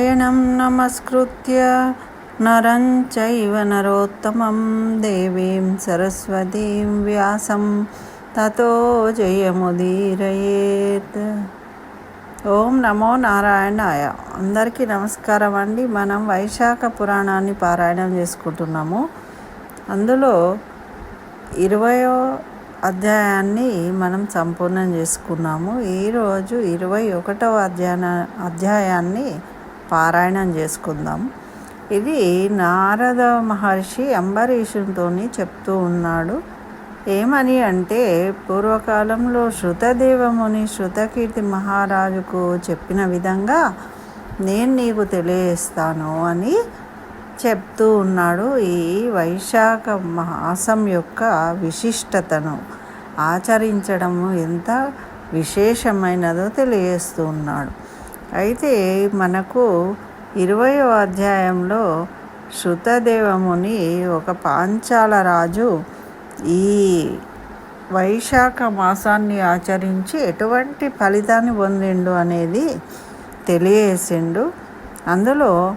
నారాయణం నమస్కృత్య నరం చైవ నరోత్తమం దేవీం సరస్వతీం వ్యాసం తతో జయముదీరయేత్ ఓం నమో నారాయణాయ అందరికీ నమస్కారం అండి. మనం వైశాఖ పురాణాన్ని పారాయణం చేసుకుంటున్నాము. అందులో ఇరవయో అధ్యాయాన్ని మనం సంపూర్ణం చేసుకున్నాము. ఈరోజు ఇరవై ఒకటవ అధ్యాయ అధ్యాయాన్ని పారాయణం చేసుకుందాం. ఇది నారద మహర్షి అంబరీషునితో చెప్తూ ఉన్నాడు. ఏమని అంటే పూర్వకాలంలో శృతదేవముని శృతకీర్తి మహారాజుకు చెప్పిన విధంగా నేను నీకు తెలియజేస్తాను అని చెప్తూ ఉన్నాడు ఈ వైశాఖ మాసం యొక్క విశిష్టతను. ఆచరించడము ఎంత విశేషమైనదో తెలియజేస్తూ ఉన్నాడు. అయితే మనకు ఇరవయో అధ్యాయంలో శృతదేవముని ఒక పాంచాల రాజు ఈ వైశాఖ మాసాన్ని ఆచరించి ఎటువంటి ఫలితాన్ని పొందిండు అనేది తెలియజేసిండు. అందులో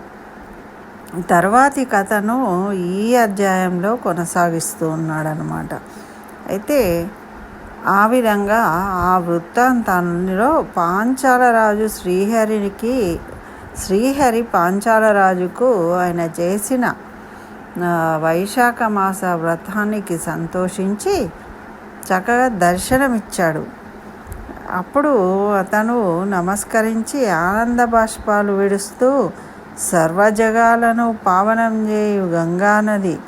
తర్వాతి కథను ఈ అధ్యాయంలో కొనసాగిస్తూ ఉన్నాడనమాట అయితే ఆ విధంగా ఆ వృత్తాంతంలో పాంచాలరాజు శ్రీహరికి శ్రీహరి పాంచాలరాజుకు ఆయన చేసిన వైశాఖ మాస వ్రతానికి సంతోషించి చక్కగా దర్శనమిచ్చాడు. అప్పుడు అతను నమస్కరించి ఆనంద బాష్పాలు విడుస్తూ సర్వజగాలను పావనం చేయు గంగానది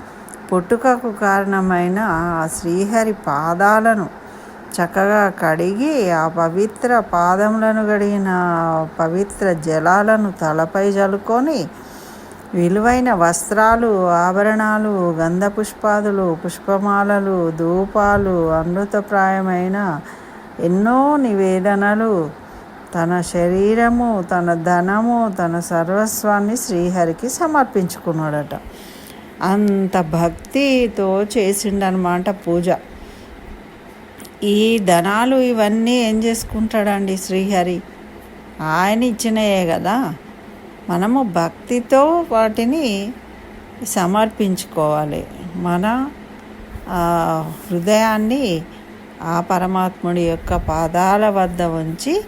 పుట్టుకకు కారణమైన ఆ శ్రీహరి పాదాలను చక్కగా కడిగి ఆ పవిత్ర పాదములను గడిగిన పవిత్ర జలాలను తలపై జలుకొని విలువైన వస్త్రాలు ఆభరణాలు గంధపుష్పాదులు పుష్పమాలలు ధూపాలు అమృతప్రాయమైన ఎన్నో నివేదనలు తన శరీరము తన ధనము తన సర్వస్వాన్ని శ్రీహరికి సమర్పించుకున్నాడట. అంత భక్తితో చేసిండనమాట పూజ. ఈ ధనాలు ఇవన్నీ ఏం చేసుకుంటాడండి శ్రీహరి? ఆయన ఇచ్చినయే కదా. మనము భక్తితో వాటిని సమర్పించుకోవాలి. మన హృదయాన్ని ఆ పరమాత్ముడి యొక్క పాదాల వద్ద ఉంచి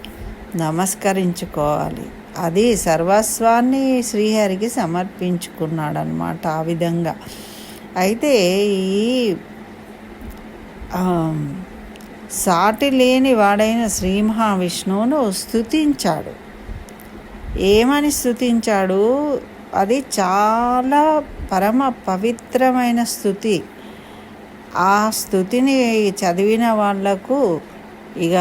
నమస్కరించుకోవాలి. అది సర్వస్వాన్ని శ్రీహరికి సమర్పించుకున్నాడనమాట ఆ విధంగా. అయితే ఈ సాటి లేని వాడైన శ్రీ మహావిష్ణువును స్థుతించాడు ఏమని స్థుతించాడు అది చాలా పరమ పవిత్రమైన స్థుతి ఆ స్థుతిని చదివిన వాళ్ళకు ఇక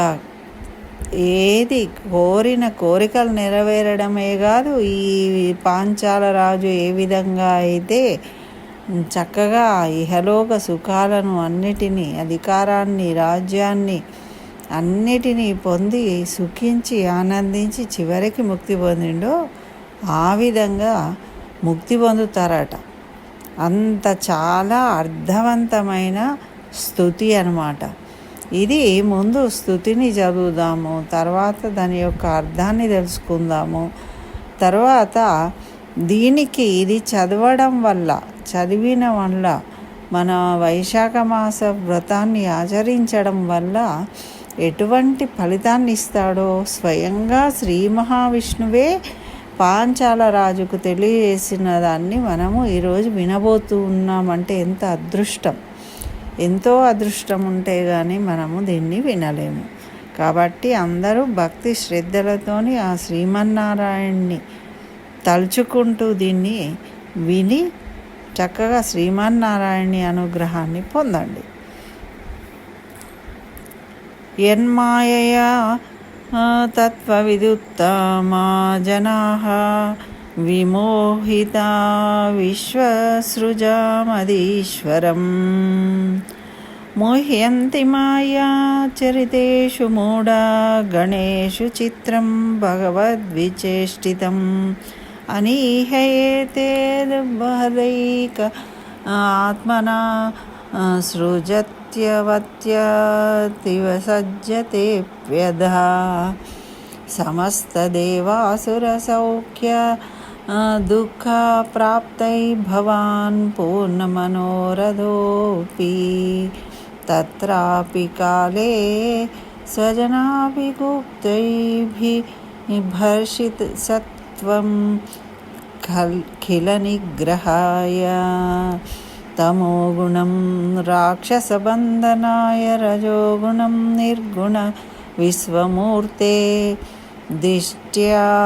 ఏది కోరిన కోరికలు నెరవేరడమే కాదు ఈ పాంచాల రాజు ఏ విధంగా అయితే చక్కగా ఇహలోక సుఖాలను అన్నిటినీ అధికారాన్ని రాజ్యాన్ని అన్నిటినీ పొంది సుఖించి ఆనందించి చివరికి ముక్తి పొందిండో ఆ విధంగా ముక్తి పొందుతారట. అంత చాలా అర్థవంతమైన స్థుతి అనమాట ఇది ముందు స్థుతిని చదువుదాము తర్వాత దాని యొక్క అర్థాన్ని తెలుసుకుందాము. తర్వాత దీనికి ఇది చదవడం వల్ల చదివిన వల్ల మన వైశాఖ మాస వ్రతాన్ని ఆచరించడం వల్ల ఎటువంటి ఫలితాన్ని ఇస్తాడో స్వయంగా శ్రీ మహావిష్ణువే పాంచాల రాజుకు తెలియజేసిన దాన్ని మనము ఈరోజు వినబోతూ ఉన్నామంటే ఎంత అదృష్టం. ఎంతో అదృష్టం ఉంటే కానీ మనము దీన్ని వినలేము. కాబట్టి అందరూ భక్తి శ్రద్ధలతోని ఆ శ్రీమన్నారాయణ్ణి తలుచుకుంటూ దీన్ని విని చక్కగా శ్రీమన్నారాయణి అనుగ్రహాన్ని పొందండి. యన్మాయయా తత్వవిదుత్తమా జనా విమోహిత విశ్వసృజామదీశ్వరం. మోహ్యంతి మాయా చరితేషు మూఢా గణేషు చిత్రం భగవద్విచేష్టితం. अनीहयेतेर्बहरैक आत्मना सृजत्यवत्यतिवसज्जतेऽप्यधा समस्तदेवासुरसौख्य दुःखप्राप्तै भवान् पूर्णमनोरथोऽपि। तत्रापि काले स्वजनाभिगुप्तैभिभर्षित सत् स्वजनाभिगुप्तैर्भर्षितसत्त्वं खल् खिलनिग्रहाय तमोगुणं राक्षसबन्धनाय रजोगुणं निर्गुण विश्वमूर्ते दिष्ट्याधङ्गृही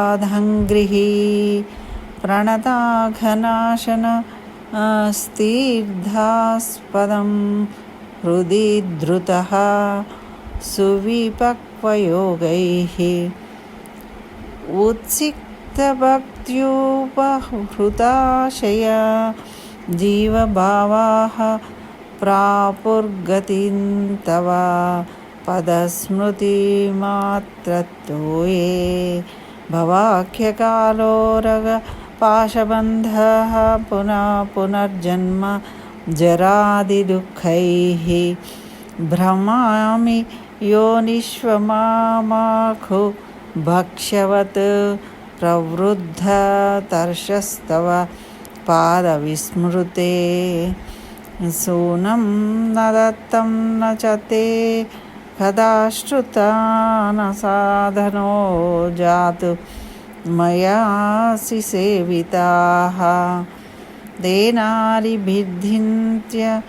प्रणताघनाशन स्तीर्धास्पदं हृदि धृतः सुविपक्वयोगैः उत्सिक्तभक्त्युपहृताशया जीवभावाः प्रापुर्गतिं तव पदस्मृतिमात्रत्तो ये भवाख्यकालोरगपाशबन्धः पुनः पुनर्जन्म जरादिदुःखैः भ्रमामि योनिष्वमाखु भक्ष्यवत् प्रवृद्धतर्षस्तव पादविस्मृते। सूनं न दत्तं न च ते कदा श्रुता न साधनो जातु मयासि सेविताः तेनारिभिद्धिन्त्य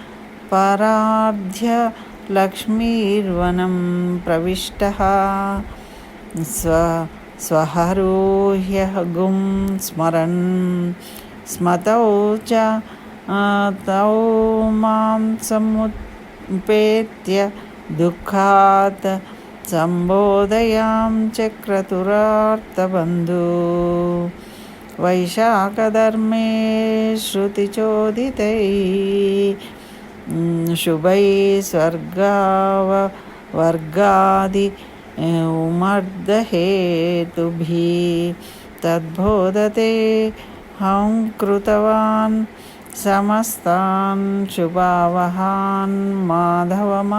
परार्ध्य लक्ष्मीर्वनं प्रविष्टः। स्व स्वहरोह्यः गुं स्मरन् स्मतौ च तौ मां समुपेत्य दुःखात् सम्बोधयां चक्रतुरार्तबन्धु वैशाखधर्मे श्रुतिचोदितैः शुभैः स्वर्गाव वर्गादि उमर्दहेतुभिः तद्बोधते हं कृतवान् समस्तान् शुभावहान् माधवमासधर्मान्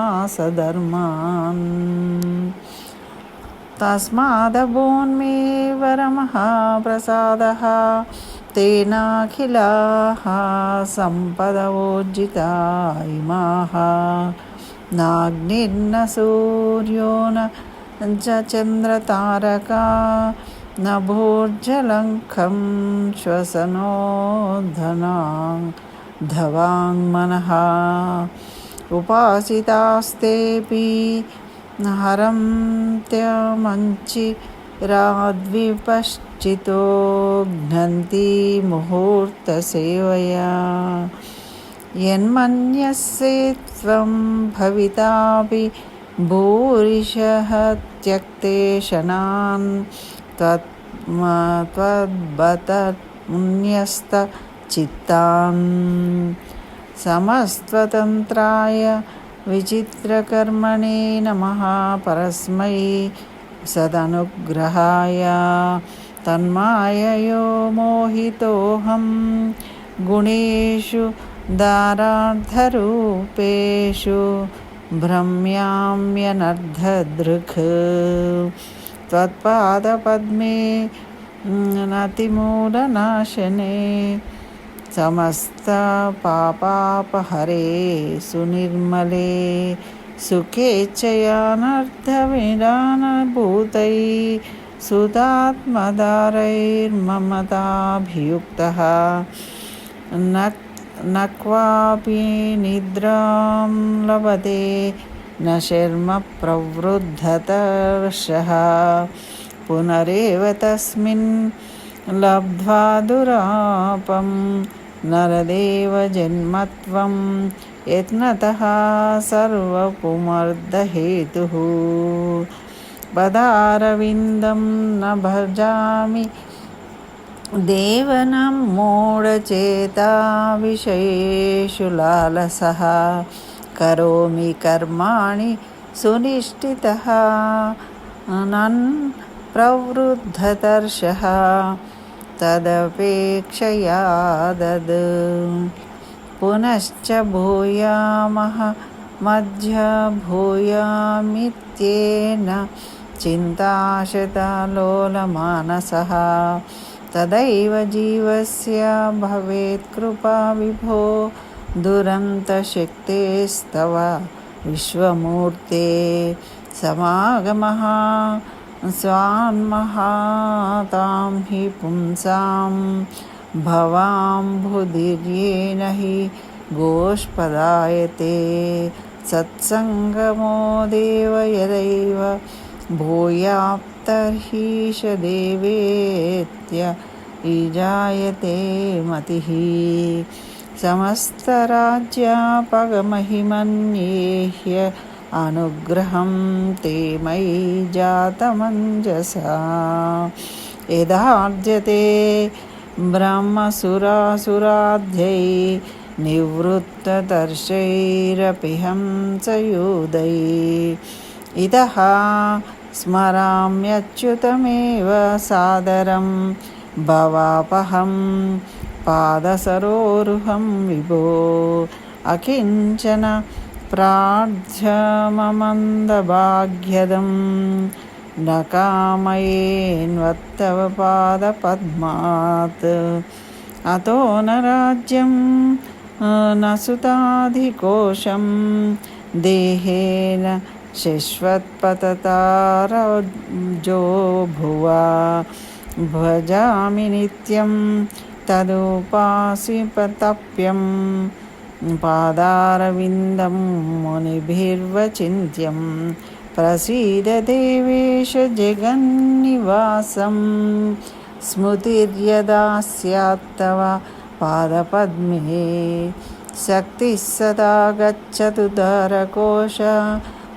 तस्मादभून्मे वरमहाप्रसादः तेनाखिलाः सम्पदवोज्जिता इमाः नाग्निर्न सूर्यो न च चन्द्रतारका न भूर्जलङ्खं श्वसनोधना धवाङ्मनः उपासितास्तेऽपि हरं त्यमञ्चिराद्विपश्चितो घ्नन्ति मुहूर्तसेवया। यन्मन्यसे त्वं भवितापि भूरिशः त्यक्ते शनान् त्वत् त्वद्बत पुण्यस्तचित्तान् समस्त्वतन्त्राय विचित्रकर्मणे नमः परस्मै सदनुग्रहाय तन्माययो मोहितोऽहं गुणेषु दारार्धरूपेषु भ्रम्याम्यनर्धदृक् त्वत्पादपद्मे नतिमूलनाशने। समस्तपापापहरे सुनिर्मले। सुखेच्छयानर्थविरानभूतैः सुतात्मदारैर्ममताभियुक्तः न न क्वापि निद्रां लभते, न शर्म प्रवृद्धतर्षः। पुनरेव तस्मिन् लब्ध्वा दुरापं नरदेवजन्मत्वं यत्नतः सर्वपुमर्दहेतुः। पदारविन्दं न भजामि దేవనం మూఢచేత విషయేషులాలస కరోమి కర్మాణి సునిష్ఠిత నన్ ప్రవృద్ధతర్ష. తదపేక్షయాదద్ పునశ్చ భూయామః. మధ్య భూయామిత్యేన. చింతాశతలోలమానస. तदैव जीवस्य भवेत् कृपा विभो। दुरन्तशक्तेस्तव विश्वमूर्ते समागमः। स्वान्महातां हि पुंसां भवाम्बुधिर्येन हि गोष्पदायते। सत्सङ्गमो देव यदैव भूयाप्तर्हीशदेवेत्य ईजायते मतिः समस्तराज्यापगमहिमन्येह्य अनुग्रहं ते मयि जातमञ्जसा यदार्जते ब्रह्मसुरासुराध्यै निवृत्तदर्शैरपि हंसयूदै ఇదహ స్మరామ్యచ్యుతమేవ సాదరం భవాపహం పాదసరోరుహం విభో అకించన ప్రార్థ్యమమందభాగ్యదం నకామయేన్వత్తవ పాదపద్మాత్. అతో నరాజ్యం నసుతాధికోశం దేహేన शश्वत्पततारजो भुवा भजामि नित्यं तदुपासिपतप्यं पादारविन्दं मुनिभिर्वचिन्त्यं प्रसीद देवेश जगन्निवासं स्मृतिर्यदा स्यात्तव पादपद्मे शक्तिः सदा गच्छतु दरकोश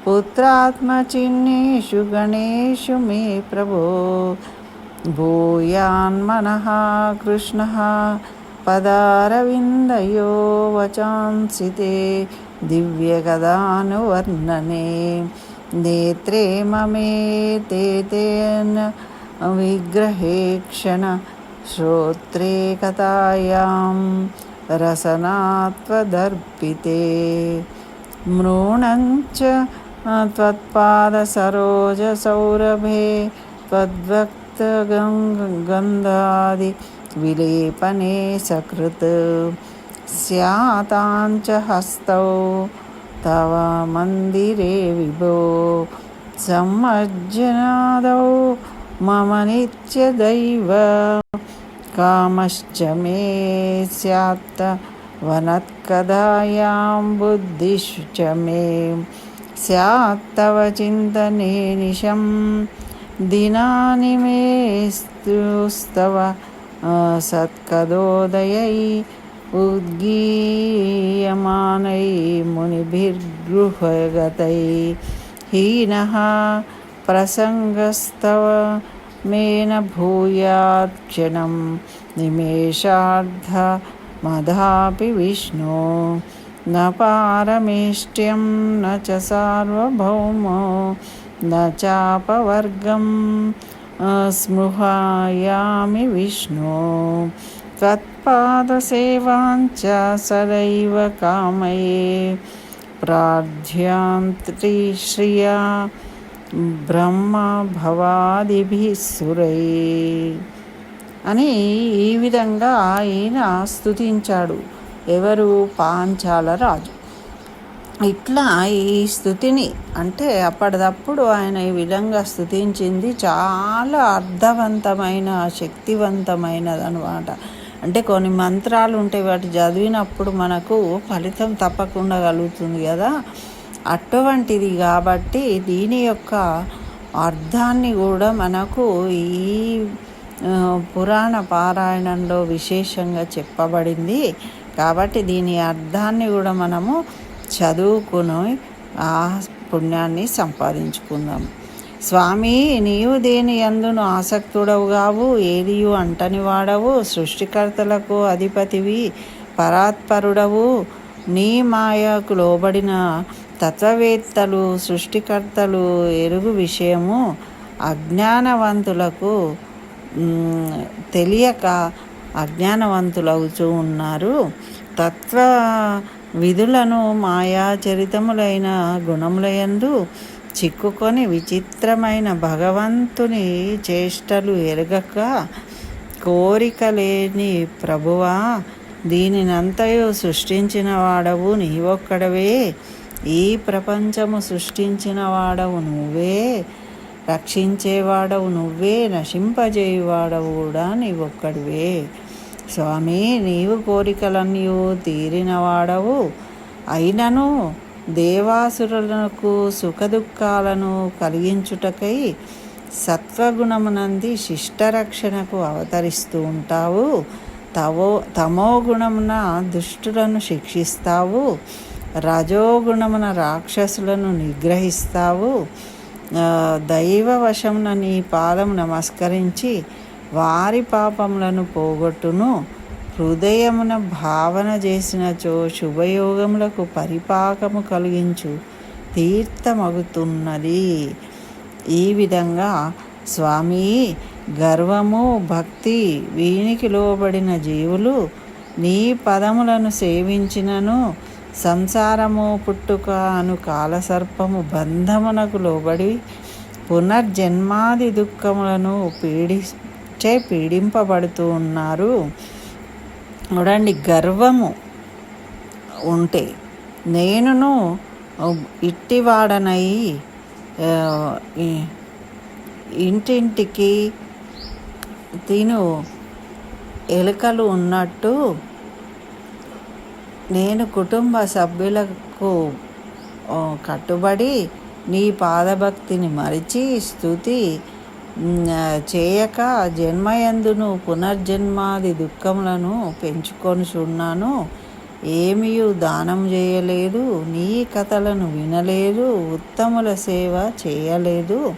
पुत्रात्मचिह्नेषु गणेषु मे प्रभो भूयान्मनः कृष्णः पदारविन्दयो वचांसि ते दिव्यगदानुवर्णने नेत्रे ममे ते तेन विग्रहे क्षण श्रोत्रे कथायां रसनात्वदर्पिते मृणञ्च त्वत्पादसरोजसौरभे त्वद्भक्तगन्धादिविलेपने सकृत् स्याताञ्च हस्तौ तव मन्दिरे विभो सम्मज्जनादौ मम नित्यदैव कामश्च मे स्यात् वनत्कदायां बुद्धिश्च मे स्यात्तव चिन्तने निशं। दिनानि मे स्तुस्तव सत्कदोदयै उद्गीयमानै मुनिभिर्गृहगतै। हीनः प्रसङ्गस्तव मेन भूयात् क्षणं निमेषार्धमधापि विष्णो। न पारमेष्ट्यं न च सार्वभौमो न चापवर्गं स्मृहायामि विष्णो त्वत्पादसेवाञ्च सदैव कामये प्रार्थ्यान्त्रिश्रिया బ్రహ్మ భవాదిభి సురై అని ఈ విధంగా ఆయన స్థుతించాడు ఎవరు? పాంచాల రాజు. ఇట్లా ఈ స్థుతిని అంటే అప్పటిదప్పుడు ఆయన ఈ విధంగా స్థుతించింది చాలా అర్థవంతమైన శక్తివంతమైనది అనమాట అంటే కొన్ని మంత్రాలు ఉంటాయి వాటి చదివినప్పుడు మనకు ఫలితం తప్పకుండా కలుగుతుంది కదా. అటువంటిది కాబట్టి దీని యొక్క అర్థాన్ని కూడా మనకు ఈ పురాణ పారాయణంలో విశేషంగా చెప్పబడింది. కాబట్టి దీని అర్థాన్ని కూడా మనము చదువుకుని ఆ పుణ్యాన్ని సంపాదించుకుందాం. స్వామి నీవు దేని ఎందును ఆసక్తుడవు కావు ఏదియు అంటని వాడవు సృష్టికర్తలకు అధిపతివి పరాత్పరుడవు. నీ మాయకు లోబడిన తత్వవేత్తలు సృష్టికర్తలు ఎరుగు విషయము అజ్ఞానవంతులకు తెలియక అజ్ఞానవంతులవుతూ ఉన్నారు తత్వ విధులను మాయాచరితములైన గుణములయందు చిక్కుకొని విచిత్రమైన భగవంతుని చేష్టలు ఎరగక కోరిక లేని ప్రభువా దీనినంతయు సృష్టించిన వాడవు నీవొక్కడవే. ఈ ప్రపంచము సృష్టించిన వాడవు నువ్వే రక్షించేవాడవు నువ్వే నశింపజేయువాడవు కూడా నీవొక్కడివే. స్వామి నీవు కోరికలన్నీ తీరినవాడవు. అయినను దేవాసురులకు సుఖదుఖాలను కలిగించుటకై సత్వగుణమునంది శిష్టరక్షణకు అవతరిస్తూ ఉంటావు. తవో తమోగుణమున దుష్టులను శిక్షిస్తావు. రజోగుణమున రాక్షసులను నిగ్రహిస్తావు. దైవవశమున నీ పాదం నమస్కరించి వారి పాపములను పోగొట్టును. హృదయమున భావన చేసినచో శుభయోగములకు పరిపాకము కలిగించు. తీర్థమగుతున్నది. ఈ విధంగా స్వామి గర్వము భక్తి వీనికి లోబడిన జీవులు నీ పదములను సేవించినను. సంసారము పుట్టుక అను కాలసర్పము బంధమునకు లోబడి పునర్జన్మాది దుఃఖములను పీడి పీడిచే పీడింపబడుతూ ఉన్నారు. చూడండి గర్వము ఉంటే నేనును ఇట్టివాడనై ఇంటింటికి తిను ఎలుకలు ఉన్నట్టు నేను కుటుంబ సభ్యులకు కట్టుబడి నీ పాదభక్తిని మరిచి స్థుతి చేయక జన్మయందును పునర్జన్మాది దుఃఖములను పెంచుకొనిచున్నాను. ఏమీ దానం చేయలేదు నీ కథలను వినలేదు ఉత్తముల సేవ చేయలేదు.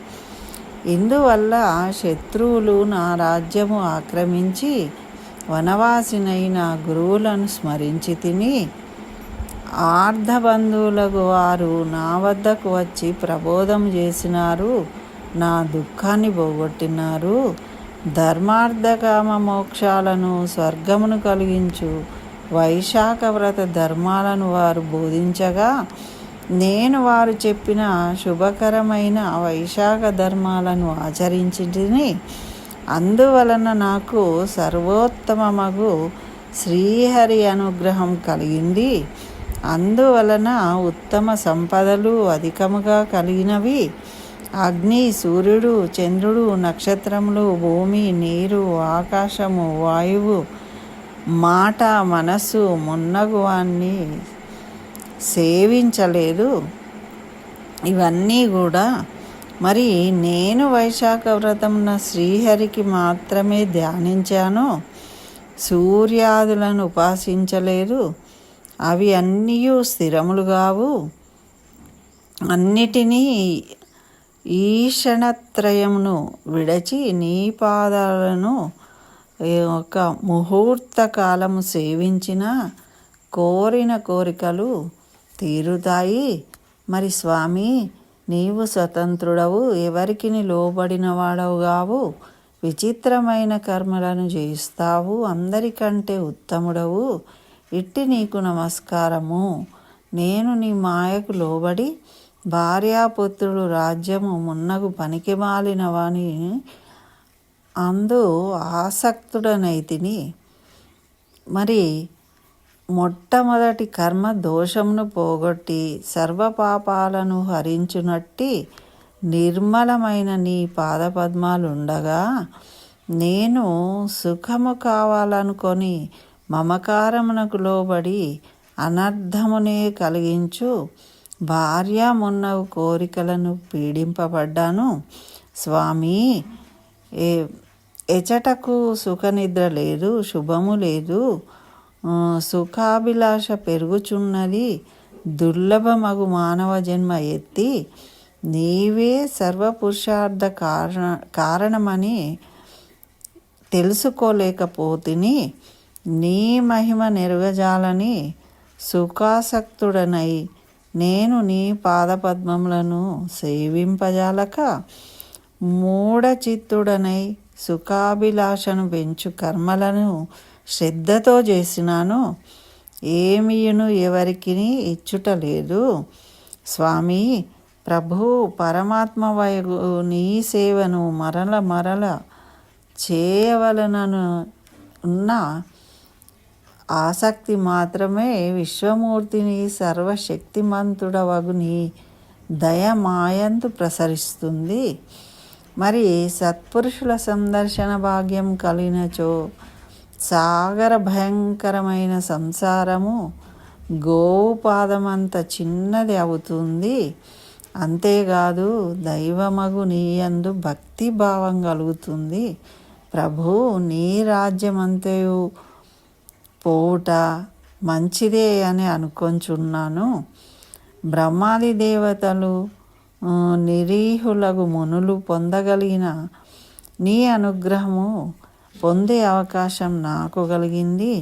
ఇందువల్ల శత్రువులు నా రాజ్యము ఆక్రమించి వనవాసినైన గురువులను స్మరించి తిని ఆర్ధబంధువులకు వారు నా వద్దకు వచ్చి ప్రబోధం చేసినారు. నా దుఃఖాన్ని పోగొట్టినారు. ధర్మార్థకామ మోక్షాలను స్వర్గమును కలిగించు. వైశాఖ వ్రత ధర్మాలను వారు బోధించగా నేను వారు చెప్పిన శుభకరమైన వైశాఖ ధర్మాలను ఆచరించింటిని అందువలన నాకు సర్వోత్తమమగు శ్రీహరి అనుగ్రహం కలిగింది. అందువలన ఉత్తమ సంపదలు అధికముగా కలిగినవి. అగ్ని సూర్యుడు చంద్రుడు నక్షత్రములు భూమి నీరు ఆకాశము వాయువు మాట మనస్సు మున్నగువాన్ని సేవించలేదు. ఇవన్నీ కూడా మరి నేను వైశాఖ వ్రతమున శ్రీహరికి మాత్రమే ధ్యానించాను. సూర్యాదులను ఉపాసించలేదు. అవి అన్నీ స్థిరములు కావు. అన్నిటినీ ఈషణత్రయమును విడచి నీ పాదాలను ఒక ముహూర్త కాలము సేవించిన కోరిన కోరికలు తీరుతాయి. మరి స్వామి నీవు స్వతంత్రుడవు ఎవరికి లోబడిన వాడవు కావు విచిత్రమైన కర్మలను చేయిస్తావు అందరికంటే ఉత్తముడవు. ఇట్టి నీకు నమస్కారము. నేను నీ మాయకు లోబడి భార్యాపుత్రుడు రాజ్యము మున్నగు పనికి మాలిన వాని అందు ఆసక్తుడనైతిని మరి మొట్టమొదటి కర్మ దోషమును పోగొట్టి సర్వపాపాలను హరించునట్టి నిర్మలమైన నీ పాదపద్మాలుండగా నేను సుఖము కావాలనుకొని మమకారమునకు లోబడి అనర్థమునే కలిగించు. భార్య మున్నవు కోరికలను పీడింపబడ్డాను. స్వామి ఏ ఎచటకు సుఖనిద్ర లేదు శుభము లేదు. సుఖాభిలాష పెరుగుచున్నది. దుర్లభమగు మానవ జన్మ ఎత్తి నీవే సర్వపురుషార్థ కారణ కారణమని తెలుసుకోలేకపోతిని. నీ మహిమ నెరుగజాలని సుఖాసక్తుడనై నేను నీ పాదపద్మములను సేవింపజాలక మూఢచిత్తుడనై సుఖాభిలాషను పెంచు కర్మలను శ్రద్ధతో చేసినాను. ఏమియును ఎవరికి ఇచ్చుట లేదు స్వామి ప్రభు పరమాత్మ వైగు నీ సేవను మరల మరల చేయవలనను ఉన్న ఆసక్తి మాత్రమే విశ్వమూర్తిని సర్వశక్తిమంతుడవగుని దయమాయంతు ప్రసరిస్తుంది. మరి సత్పురుషుల సందర్శన భాగ్యం కలిగినచో సాగర భయంకరమైన సంసారము గోపాదమంత చిన్నది అవుతుంది. అంతేకాదు దైవమగు నీయందు భక్తి భావం కలుగుతుంది. ప్రభు నీ రాజ్యమంతయు పోవుట మంచిదే అని అనుకొంచున్నాను. బ్రహ్మాది దేవతలు నిరీహులకు మునులు పొందగలిగిన నీ అనుగ్రహము పొందే అవకాశం నాకు కలిగింది.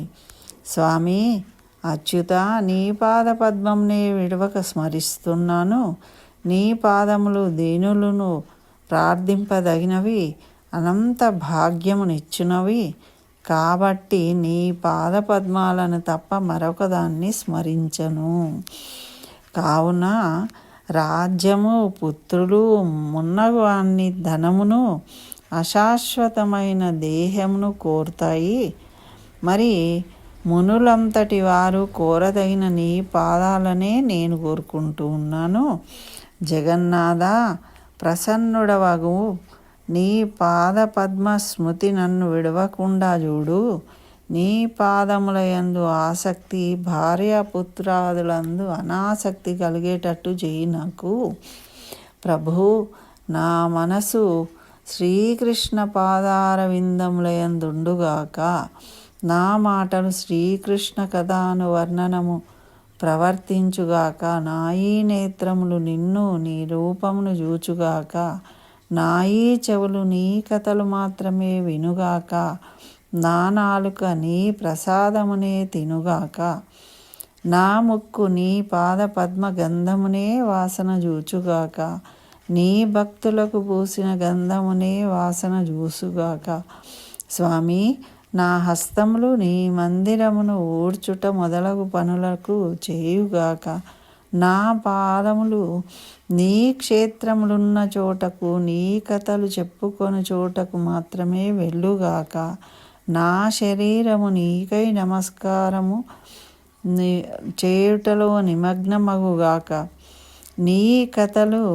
స్వామి అచ్యుత నీ పాద పద్మంనే విడవక స్మరిస్తున్నాను. నీ పాదములు దీనులను ప్రార్థింపదగినవి అనంత భాగ్యమునిచ్చునవి. కాబట్టి నీ పాద పద్మాలను తప్ప మరొక దాన్ని స్మరించను. కావున రాజ్యము పుత్రులు మున్నగు ధనమును అశాశ్వతమైన దేహమును కోరుతాయి. మరి మునులంతటి వారు కోరదగిన నీ పాదాలనే నేను కోరుకుంటూ ఉన్నాను. జగన్నాథ ప్రసన్నుడవగు నీ పాద పద్మ స్మృతి నన్ను విడవకుండా చూడు. నీ పాదముల యందు ఆసక్తి భార్యాపుత్రాదులందు అనాసక్తి కలిగేటట్టు చేయి నాకు. ప్రభు నా మనసు శ్రీకృష్ణ పాదార విందములయందుండుగాక నా మాటలు శ్రీకృష్ణ కథాను వర్ణనము ప్రవర్తించుగాక. నాయీ నేత్రములు నిన్ను నీ రూపమును చూచుగాక. నా ఈ చెవులు నీ కథలు మాత్రమే వినుగాక నా నాలుక నీ ప్రసాదమునే తినుగాక. నా ముక్కు నీ పాద పద్మ గంధమునే వాసన జూచుగాక నీ భక్తులకు పూసిన గంధమునే వాసన జూసుగాక. స్వామి నా హస్తములు నీ మందిరమును ఊడ్చుట మొదలగు పనులకు చేయుగాక నా పాదములు నీ క్షేత్రములున్న చోటకు నీ కథలు చెప్పుకొని చోటకు మాత్రమే వెళ్ళుగాక. నా శరీరము నీకై నమస్కారము చేయుటలో నిమగ్నమగుగాక. నీ కథలు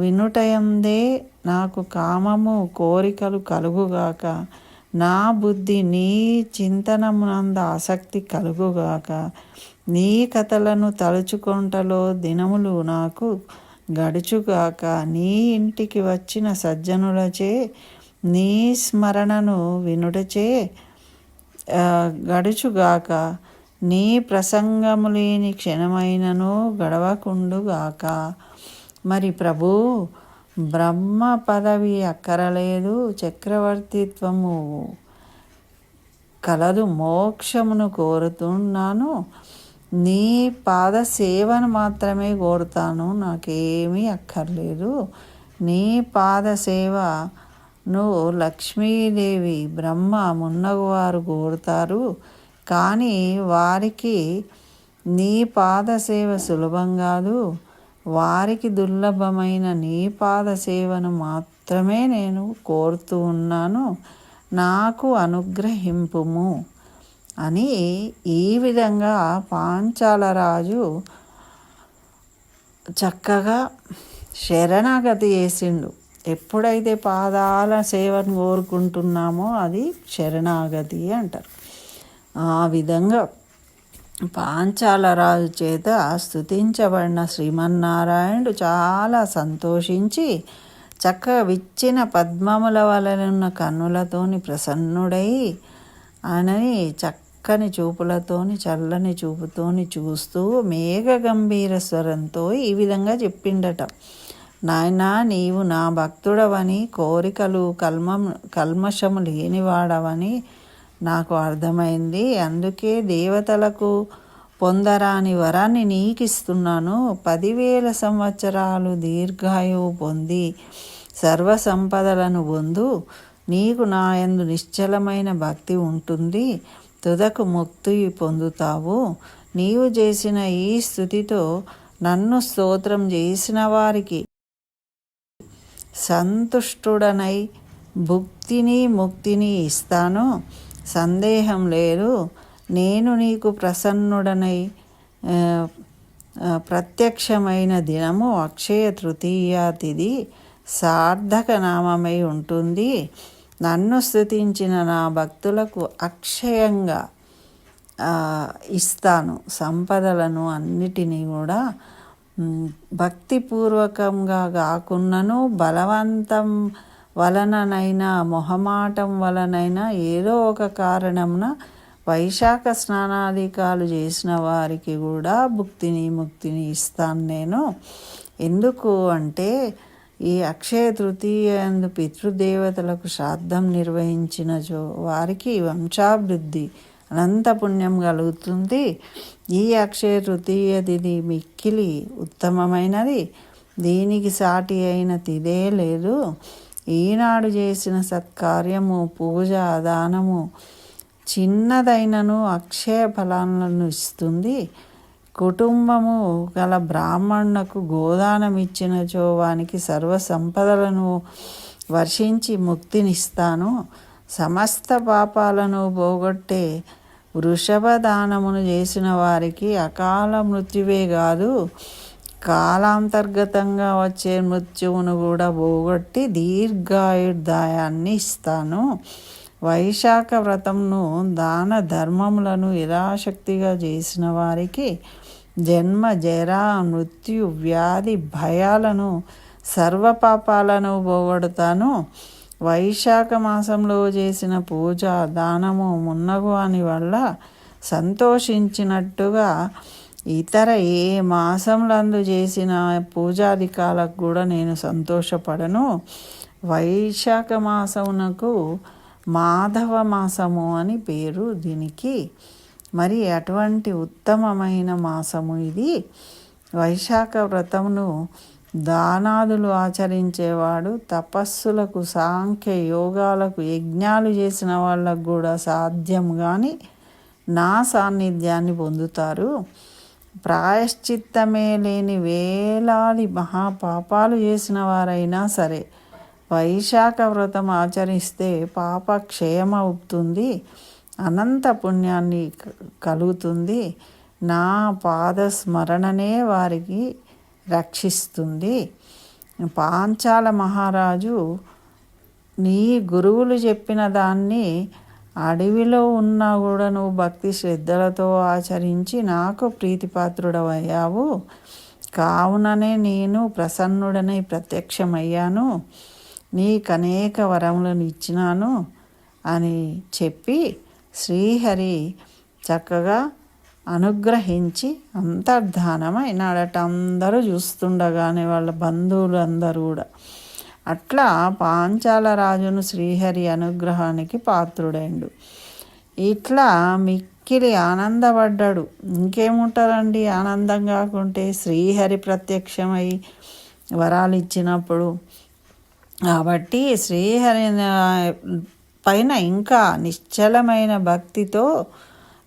వినుటయందే నాకు కామము కోరికలు కలుగుగాక. నా బుద్ధి నీ చింతనమునంద ఆసక్తి కలుగుగాక. నీ కథలను తలుచుకొంటలో దినములు నాకు గడుచుగాక నీ ఇంటికి వచ్చిన సజ్జనులచే నీ స్మరణను వినుటచే గడుచుగాక నీ ప్రసంగము లేని క్షణమైనను గడవకుండుగాక. మరి ప్రభు బ్రహ్మ పదవి అక్కరలేదు చక్రవర్తిత్వము కలదు మోక్షమును కోరుతున్నాను. నీ పాద సేవను మాత్రమే కోరుతాను నాకేమీ అక్కర్లేదు. నీ పాద సేవను లక్ష్మీదేవి బ్రహ్మ మున్నగవారు కోరుతారు. కానీ వారికి నీ పాద సేవ సులభం కాదు. వారికి దుర్లభమైన నీ పాద సేవను మాత్రమే నేను కోరుతూ ఉన్నాను. నాకు అనుగ్రహింపుము. అని ఈ విధంగా పాంచాలరాజు చక్కగా శరణాగతి చేసిండు. ఎప్పుడైతే పాదాల సేవను కోరుకుంటున్నామో అది శరణాగతి అంటారు. ఆ విధంగా పాంచాలరాజు చేత స్తుతించబడిన శ్రీమన్నారాయణుడు చాలా సంతోషించి చక్కగా విచ్చిన పద్మముల వలనున్న కన్నులతోని ప్రసన్నుడై ఆయనని చక్కని చూపులతోని చల్లని చూపుతోని చూస్తూ మేఘ గంభీర స్వరంతో ఈ విధంగా చెప్పిండట. నాయనా నీవు నా భక్తుడవని కోరికలు కల్మం కల్మషము లేనివాడవని నాకు అర్థమైంది. అందుకే దేవతలకు పొందరాని వరాన్ని నీకిస్తున్నాను. పదివేల సంవత్సరాలు దీర్ఘాయువు పొంది సర్వ సంపదలను పొందు నీకు నాయందు నిశ్చలమైన భక్తి ఉంటుంది. తుదకు ముక్తి పొందుతావు. నీవు చేసిన ఈ స్థుతితో నన్ను స్తోత్రం చేసిన వారికి సంతుష్టుడనై భుక్తిని ముక్తిని ఇస్తాను. సందేహం లేదు. నేను నీకు ప్రసన్నుడనై ప్రత్యక్షమైన దినము అక్షయ తృతీయ తిథి సార్థక నామమై ఉంటుంది. నన్ను స్థుతించిన నా భక్తులకు అక్షయంగా ఇస్తాను సంపదలను అన్నిటినీ కూడా. భక్తిపూర్వకంగా కాకున్నను బలవంతం వలననైనా మొహమాటం వలనైనా ఏదో ఒక కారణమున వైశాఖ స్నానాధికాలు చేసిన వారికి కూడా భుక్తిని ముక్తిని ఇస్తాను నేను. ఎందుకు అంటే ఈ అక్షయ తృతీయ యందు పితృదేవతలకు శ్రాద్ధం నిర్వహించినచో వారికి వంశాభివృద్ధి అనంత పుణ్యం కలుగుతుంది. ఈ అక్షయ తృతీయ తిథి మిక్కిలి ఉత్తమమైనది. దీనికి సాటి అయిన తిదే లేదు. ఈనాడు చేసిన సత్కార్యము పూజ దానము చిన్నదైనను అక్షయ ఫలాలను ఇస్తుంది. కుటుంబము గల బ్రాహ్మణునకు గోదానం ఇచ్చిన చోవానికి సర్వ సంపదలను వర్షించి ముక్తినిస్తాను. సమస్త పాపాలను పోగొట్టే వృషభ దానమును చేసిన వారికి అకాల మృత్యువే కాదు కాలాంతర్గతంగా వచ్చే మృత్యువును కూడా పోగొట్టి దీర్ఘాయుర్దాయాన్ని ఇస్తాను. వైశాఖ వ్రతంను దాన ధర్మములను యథాశక్తిగా చేసిన వారికి జన్మ జరా మృత్యు వ్యాధి భయాలను సర్వపాపాలను పోగొడతాను. వైశాఖ మాసంలో చేసిన పూజ దానము మున్నగు అని వల్ల సంతోషించినట్టుగా ఇతర ఏ మాసంలందు చేసిన పూజాధికాలకు కూడా నేను సంతోషపడను. వైశాఖ మాసమునకు మాధవ మాసము అని పేరు దీనికి. మరి అటువంటి ఉత్తమమైన మాసము ఇది. వైశాఖ వ్రతమును దానాదులు ఆచరించేవాడు తపస్సులకు సాంఖ్య యోగాలకు యజ్ఞాలు చేసిన వాళ్ళకు కూడా సాధ్యం కానీ నా సాన్నిధ్యాన్ని పొందుతారు. ప్రాయశ్చిత్తమే లేని వేలాది మహాపాపాలు చేసిన వారైనా సరే వైశాఖ వ్రతం ఆచరిస్తే పాప క్షయమవుతుంది అనంత పుణ్యాన్ని కలుగుతుంది నా పాద స్మరణనే వారికి రక్షిస్తుంది. పాంచాల మహారాజు నీ గురువులు చెప్పిన దాన్ని అడవిలో ఉన్నా కూడా నువ్వు భక్తి శ్రద్ధలతో ఆచరించి నాకు ప్రీతిపాత్రుడవయ్యావు. కావుననే నేను ప్రసన్నుడనై ప్రత్యక్షమయ్యాను. నీకు అనేక వరములను ఇచ్చినాను అని చెప్పి శ్రీహరి చక్కగా అనుగ్రహించి అంతర్ధానమైనాడట. అందరూ చూస్తుండగానే వాళ్ళ బంధువులు అందరూ కూడా. అట్లా పాంచాల రాజును శ్రీహరి అనుగ్రహానికి పాత్రుడైండు. ఇట్లా మిక్కిలి ఆనందపడ్డాడు. ఇంకేముంటారండి ఆనందం కాకుంటే శ్రీహరి ప్రత్యక్షమై వరాలు ఇచ్చినప్పుడు కాబట్టి శ్రీహరి పైన ఇంకా నిశ్చలమైన భక్తితో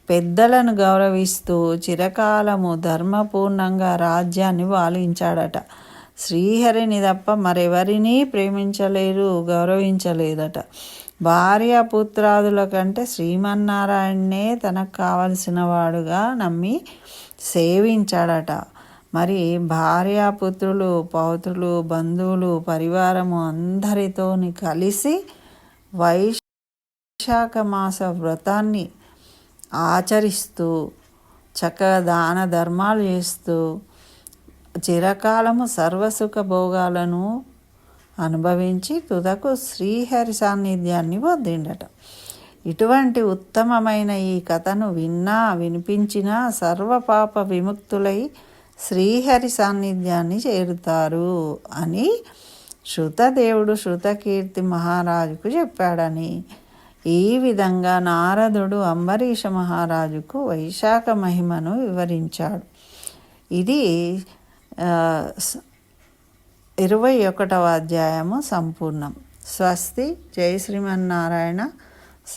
పెద్దలను గౌరవిస్తూ చిరకాలము ధర్మపూర్ణంగా రాజ్యాన్ని పాలించాడట. శ్రీహరిని తప్ప మరెవరిని ప్రేమించలేరు గౌరవించలేదట. భార్య పుత్రాదుల కంటే శ్రీమన్నారాయణనే తనకు కావలసిన వాడుగా నమ్మి సేవించాడట. మరి భార్యాపుత్రులు పౌత్రులు బంధువులు పరివారము అందరితోని కలిసి వైశాఖ మాస వ్రతాన్ని ఆచరిస్తూ చక్కగా దాన ధర్మాలు చేస్తూ చిరకాలము సర్వసుఖ భోగాలను అనుభవించి తుదకు శ్రీహరి సాన్నిధ్యాన్ని పొందిండట. ఇటువంటి ఉత్తమమైన ఈ కథను విన్నా వినిపించినా సర్వపాప విముక్తులై శ్రీహరి సాన్నిధ్యాన్ని చేరుతారు అని శృతదేవుడు శృతకీర్తి మహారాజుకు చెప్పాడని. ఈ విధంగా నారదుడు అంబరీష మహారాజుకు వైశాఖ మహిమను వివరించాడు. ఇది ఇరవై ఒకటవ అధ్యాయము సంపూర్ణం. స్వస్తి. జై శ్రీమన్నారాయణ.